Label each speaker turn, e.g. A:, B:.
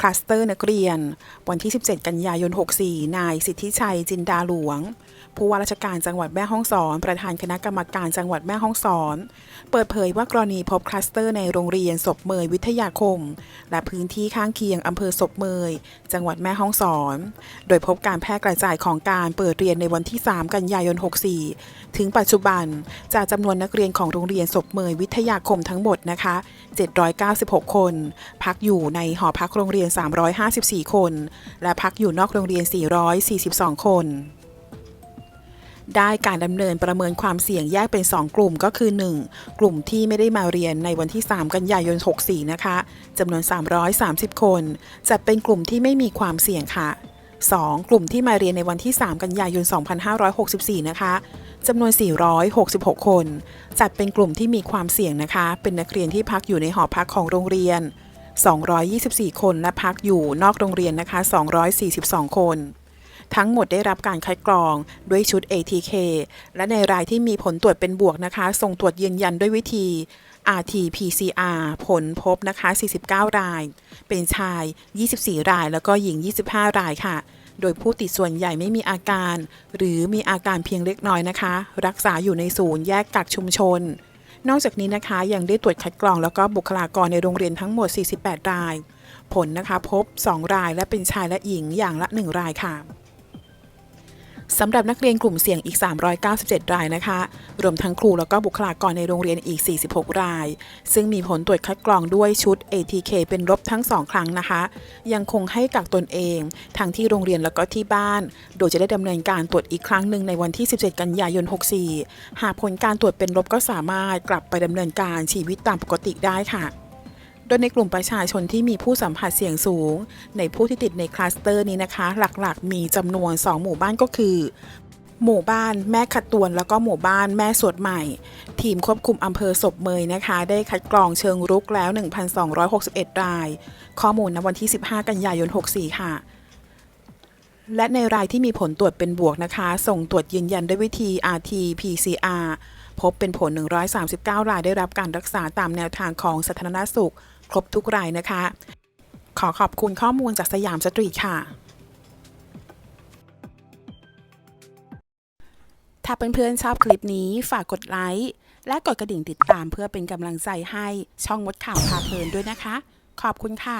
A: คลัสเตอร์นักเรียน วันที่ 17 กันยายน 64 นายสิทธิชัยจินดาหลวง ผู้ว่าราชการจังหวัดแม่ฮ่องสอน ประธานคณะกรรมการจังหวัดแม่ฮ่องสอน เปิดเผยว่ากรณีพบคลัสเตอร์ในโรงเรียนศพเมยวิทยาคม และพื้นที่ข้างเคียงอำเภอศพเมย จังหวัดแม่ฮ่องสอน โดยพบการแพร่กระจายของการเปิดเรียนในวันที่ 3 กันยายน 64 ถึงปัจจุบันจากจำนวนนักเรียนของโรงเรียนศพเมยวิทยาคมทั้งหมดนะคะ 796 คน พักอยู่ในหอพักโรงเรียนียน 354 คน และพักอยู่นอกโรงเรียน 442 คน ได้การดำเนินประเมินความเสี่ยงแยกเป็น 2 กลุ่มก็คือ 1. กลุ่มที่ไม่ได้มาเรียนในวันที่ 3 กันยายน 64 นะคะจำนวน 330 คน จัดเป็นกลุ่มที่ไม่มีความเสี่ยงค่ะ 2. กลุ่มที่มาเรียนในวันที่ 3 กันยายน 2564 นะคะจำนวน 466 คน จัดเป็นกลุ่มที่มีความเสี่ยงนะคะ เป็นนักเรียนที่พักอยู่ในหอพักของโรงเรียน 224 คนและพักอยู่นอกโรงเรียนนะคะ 242 คน ทั้งหมดได้รับการคัดกรองด้วยชุด ATK และในรายที่มีผลตรวจเป็นบวกนะคะ ส่งตรวจยืนยันด้วยวิธี RT-PCR ผลพบนะคะ 49 ราย เป็นชาย 24 ราย แล้วก็หญิง 25 รายค่ะ โดยผู้ติดส่วนใหญ่ไม่มีอาการ หรือมีอาการเพียงเล็กน้อยนะคะ รักษาอยู่ในศูนย์แยกกักชุมชน นอกจากนี้นะคะยังได้ตรวจคัดกรองแล้วก็บุคลากรในโรงเรียนทั้งหมด 48 ราย ผลนะคะพบ 2 รายและเป็นชายและหญิงอย่างละ 1 รายค่ะ สำหรับนักเรียนกลุ่มเสี่ยงอีก 397 รายนะคะ รวมทั้งครูแล้วก็บุคลากรในโรงเรียนอีก 46 ราย ซึ่งมีผลตรวจคัดกรองด้วยชุด ATK เป็นลบทั้ง 2 ครั้งนะคะ ยังคงให้กักตนเอง ทั้งที่โรงเรียนแล้วก็ที่บ้าน โดยจะได้ดำเนินการตรวจอีกครั้งหนึ่งในวันที่ 17 กันยายน 64 หากผลการตรวจเป็นลบก็สามารถกลับไปดำเนินการชีวิตตามปกติได้ค่ะ โดยในกลุ่มประชาชนที่มีผู้สัมผัสเสี่ยงสูง ในผู้ที่ติดในคลัสเตอร์นี้นะคะ หลักๆ มีจำนวน 2 หมู่บ้านก็คือ หมู่บ้านแม่ขัดตวน แล้วก็หมู่บ้านแม่สวดใหม่ ทีมควบคุมอำเภอศพเมยนะคะ ได้คัดกรองเชิงรุกแล้ว 1,261 ราย ข้อมูลณวันที่ 15 กันยายน 64 ค่ะ และในรายที่มีผลตรวจเป็นบวกนะคะ ส่งตรวจยืนยันด้วยวิธี RT-PCR พบเป็นผล 139 รายได้รับการรักษาตามแนวทางของสาธารณสุข ครบทุกรายนะคะ ขอขอบคุณข้อมูลจากสยามสตรีทค่ะ ถ้าเพื่อนๆชอบคลิปนี้ฝากกดไลค์และกดกระดิ่งติดตามเพื่อเป็นกำลังใจให้ช่องมดข่าวพาเพลินด้วยนะคะ ขอบคุณค่ะ